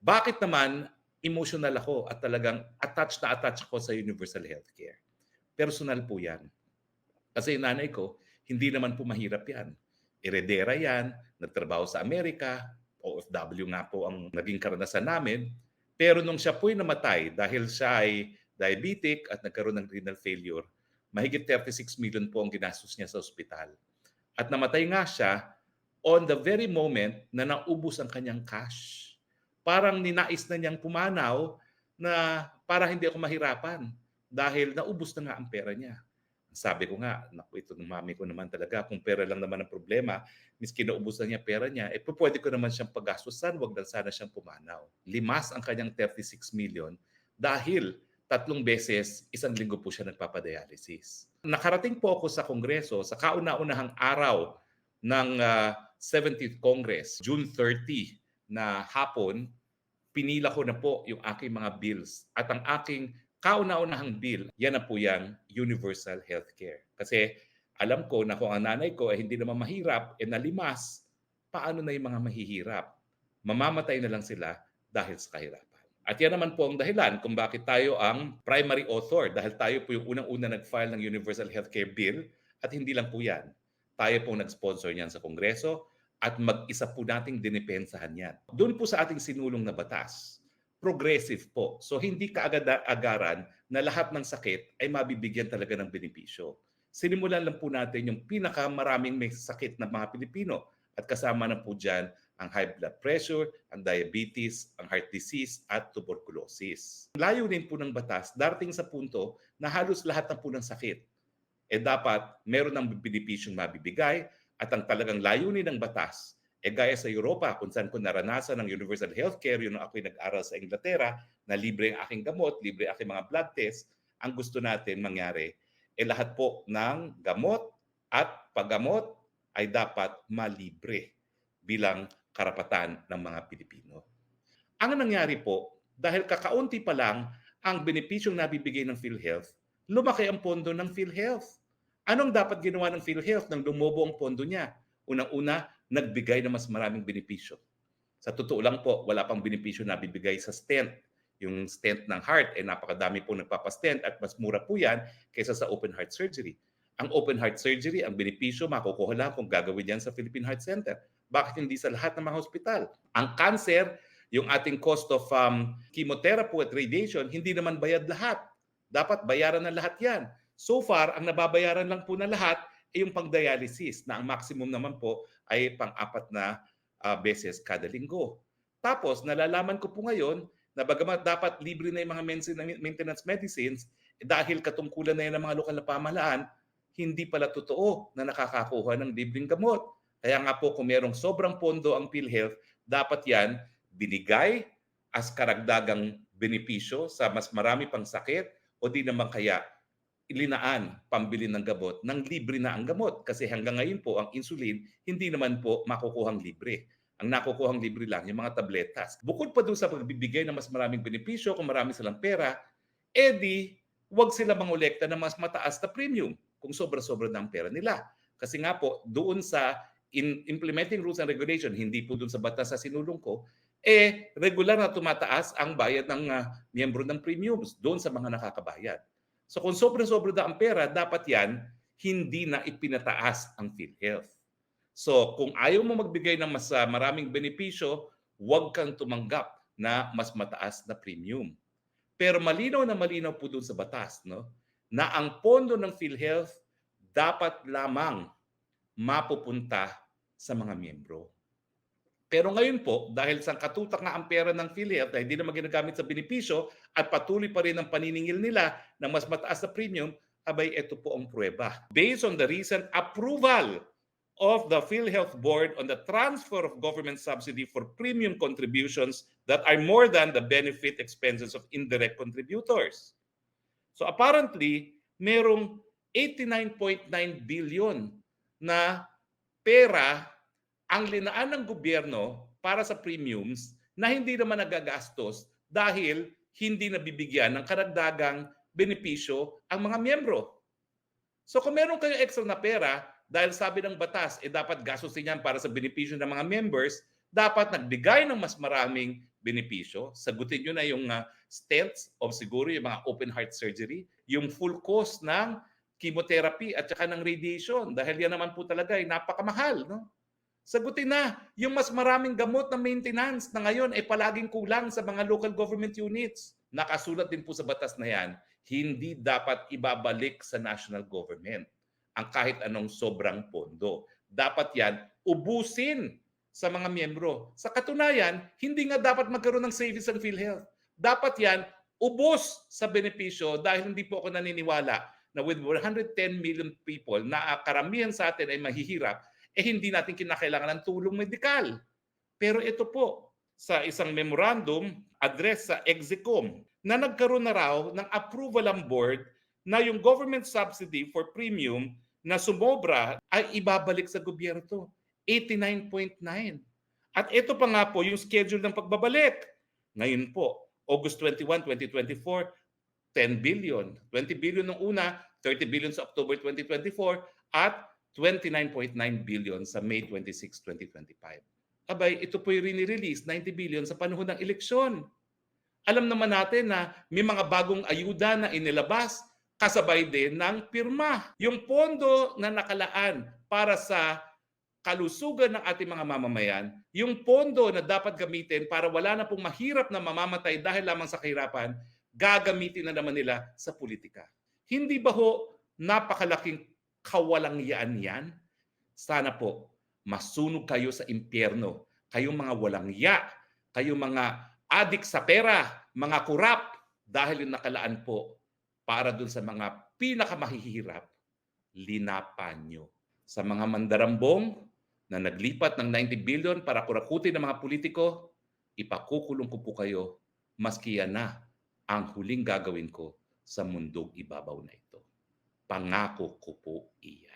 Bakit naman emotional ako at talagang attached na attached ako sa universal healthcare? Personal po yan. Kasi nanay ko, hindi naman po mahirap yan. Eredera yan, nagtrabaho sa Amerika, OFW nga po ang naging karanasan namin. Pero nung siya po'y namatay dahil siya ay diabetic at nagkaroon ng renal failure, mahigit 36 million po ang ginastos niya sa ospital. At namatay nga siya on the very moment na naubos ang kanyang cash. Parang ninais na niyang pumanaw na para hindi ako mahirapan dahil naubos na nga ang pera niya. Sabi ko nga, naku, ito ng mami ko naman talaga, kung pera lang naman ang problema, miski naubos na niya pera niya, eh pwede ko naman siyang paggastusan, wag lang sana siyang pumanaw. Limas ang kanyang 36 million dahil tatlong beses, isang linggo po siya nagpapadialysis. Nakarating po ako sa Kongreso sa kauna-unahang araw ng ah, 70th Congress, June 30 na hapon, pinila ko na po yung aking mga bills. At ang aking kauna-unahang bill, yan na po yung universal healthcare. Kasi alam ko na kung ang nanay ko ay hindi naman mahirap, e nalimas, paano na yung mga mahihirap? Mamamatay na lang sila dahil sa kahirapan. At yan naman po ang dahilan kung bakit tayo ang primary author dahil tayo po yung unang-una nag-file ng Universal Healthcare Bill at hindi lang po yan. Tayo po nag-sponsor niyan sa Kongreso at mag-isa po nating dinipensahan yan. Doon po sa ating sinulong na batas, progressive po. So hindi kaagad-agaran na lahat ng sakit ay mabibigyan talaga ng benepisyo. Sinimulan lang po natin yung pinakamaraming may sakit na mga Pilipino at kasama na po dyan ang high blood pressure, ang diabetes, ang heart disease at tuberculosis. Layo din po ng batas darating sa punto na halos lahat ng po ng sakit eh dapat meron ng benepisyong mabibigay at ang talagang layunin ng batas eh gaya sa Europa kung saan ko naranasan ng universal healthcare yun ang ako'y nag-aral sa Inglaterra na libre ang aking gamot, libre ang aking mga blood test, ang gusto natin mangyari eh lahat po ng gamot at paggamot ay dapat malibre bilang karapatan ng mga Pilipino. Ang nangyari po, dahil kakaunti pa lang ang benepisyong nabibigay ng PhilHealth, lumaki ang pondo ng PhilHealth. Anong dapat ginawa ng PhilHealth nang lumobo ang pondo niya? Unang-una, nagbigay ng mas maraming benepisyo. Sa totoo lang po, wala pang benepisyo na bibigay sa stent. Yung stent ng heart, eh napakadami po nagpapastent at mas mura po yan kaysa sa open heart surgery. Ang open heart surgery, ang benepisyo, makukuha lang kung gagawin yan sa Philippine Heart Center. Bakit hindi sa lahat ng mga hospital? Ang cancer, yung ating cost of um, chemotherapy at radiation, hindi naman bayad lahat. Dapat bayaran ng lahat yan. So far, ang nababayaran lang po na lahat ay yung pang-dialysis na ang maximum naman po ay pang-apat na uh, beses kada linggo. Tapos, nalalaman ko po ngayon na bagamat dapat libre na yung mga maintenance medicines, eh dahil katungkulan na yan ng mga lokal na pamahalaan, hindi pala totoo na nakakakuha ng libreng gamot. Kaya nga po kung merong sobrang pondo ang PhilHealth, dapat yan binigay as karagdagang benepisyo sa mas marami pang sakit o di naman kaya ilinaan pambili ng gamot ng libre na ang gamot. Kasi hanggang ngayon po ang insulin hindi naman po makukuhang libre. Ang nakukuhang libre lang yung mga tabletas. Bukod pa doon sa pagbibigay ng mas maraming benepisyo kung marami silang pera, edi wag sila mangolekta ng mas mataas na premium kung sobra-sobra na pera nila. Kasi nga po, doon sa in implementing rules and regulation, hindi po doon sa batas sa sinulong ko, eh regular na tumataas ang bayad ng uh, miyembro ng premiums doon sa mga nakakabayad. So kung sobra-sobra na ang pera, dapat yan hindi na ipinataas ang PhilHealth. So kung ayaw mo magbigay ng mas uh, maraming benepisyo, huwag kang tumanggap na mas mataas na premium. Pero malinaw na malinaw po doon sa batas no, na ang pondo ng PhilHealth dapat lamang mapupunta sa mga miyembro. Pero ngayon po, dahil sa katutak nga ang pera ng PhilHealth na hindi naman ginagamit sa benepisyo at patuloy pa rin ang paniningil nila na mas mataas na premium, abay ito po ang pruweba. Based on the recent approval of the PhilHealth Board on the transfer of government subsidy for premium contributions that are more than the benefit expenses of indirect contributors. So apparently, merong 89.9 billion na pera ang linaan ng gobyerno para sa premiums na hindi naman nagagastos dahil hindi nabibigyan ng karagdagang benepisyo ang mga miyembro. So kung meron kayong extra na pera, dahil sabi ng batas, eh dapat gastusin yan para sa benepisyo ng mga members, dapat nagbigay ng mas maraming benepisyo. Sagutin nyo na yung uh, stents of siguro yung mga open heart surgery, yung full cost ng chemotherapy at saka ng radiation dahil yan naman po talaga ay napakamahal. No? Sagutin na yung mas maraming gamot na maintenance na ngayon ay palaging kulang sa mga local government units. Nakasulat din po sa batas na yan, hindi dapat ibabalik sa national government ang kahit anong sobrang pondo. Dapat yan ubusin sa mga miyembro. Sa katunayan, hindi nga dapat magkaroon ng savings ang PhilHealth. Dapat yan ubos sa benepisyo dahil hindi po ako naniniwala na with 110 million people na karamihan sa atin ay mahihirap, eh hindi natin kinakailangan ng tulong medikal. Pero ito po, sa isang memorandum address sa Execom na nagkaroon na raw ng approval ang board na yung government subsidy for premium na sumobra ay ibabalik sa gobyerno. 89.9. At ito pa nga po yung schedule ng pagbabalik. Ngayon po, August 21, 2024, 10 billion. 20 billion nung una, 30 billion sa October 2024, at 29.9 billion sa May 26, 2025. Abay, ito po yung rini-release, 90 billion sa panahon ng eleksyon. Alam naman natin na may mga bagong ayuda na inilabas kasabay din ng pirma. Yung pondo na nakalaan para sa kalusugan ng ating mga mamamayan, yung pondo na dapat gamitin para wala na pong mahirap na mamamatay dahil lamang sa kahirapan, gagamitin na naman nila sa politika. Hindi ba ho napakalaking kawalangyaan yan? Sana po masunog kayo sa impyerno. Kayong mga walang ya, kayong mga adik sa pera, mga kurap, dahil yung nakalaan po para dun sa mga pinakamahihirap, linapan nyo. Sa mga mandarambong na naglipat ng 90 billion para kurakutin ng mga politiko, ipakukulong ko po kayo, maski yan na ang huling gagawin ko sa mundong ibabaw na ito. Pangako ko po iyan.